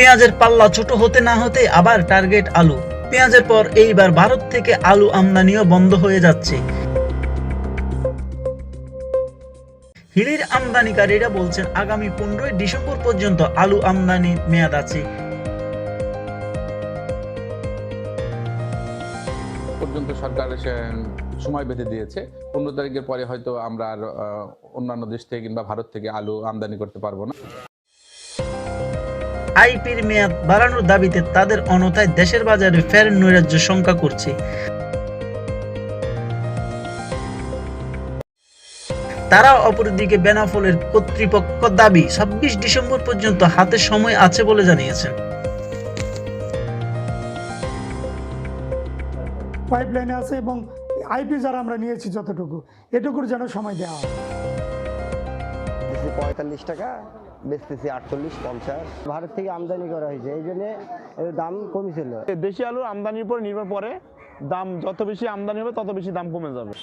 পেঁয়াজের পাল্লা ছোট হতে না হতে আবার টার্গেট আলু। পেঁয়াজের পর এইবার ভারত থেকে আলু আমদানিও বন্ধ হয়ে যাচ্ছে। হিলির আমদানিকারীরা বলছেন, আগামী পনেরোই ডিসেম্বর পর্যন্ত আলু আমদানির মেয়াদ আছে। পর্যন্ত সরকার সময় বেঁধে দিয়েছে। পনেরো তারিখের পরে হয়তো আমরা আর অন্যান্য দেশ থেকে কিংবা ভারত থেকে আলু আমদানি করতে পারব না। আইপির মেয়াদ বাড়ানোর দাবিতে তাদের অনতায় দেশের বাজারে ফের নৈরাজ্য শঙ্কা করছে। তারা অপরদিকে বেনাফলের কর্তৃপক্ষ দাবি, ছাব্বিশ ডিসেম্বর পর্যন্ত হাতে সময় আছে বলে জানিয়েছেন। পাইপলাইনে আছে এবং আইপি যারা আমরা নিয়েছি যতটুকু, এটুকুর যেন সময় দেওয়া হয়। পঁয়তাল্লিশ টাকা, বেচতেছি আটচল্লিশ, পঞ্চাশ। ভারত থেকে আমদানি করা হয়েছে, এই জন্য দাম কমেছিল। দেশি আলুর আমদানির উপর নির্ভর করে, দাম যত বেশি আমদানি হবে, তত বেশি দাম কমে যাবে।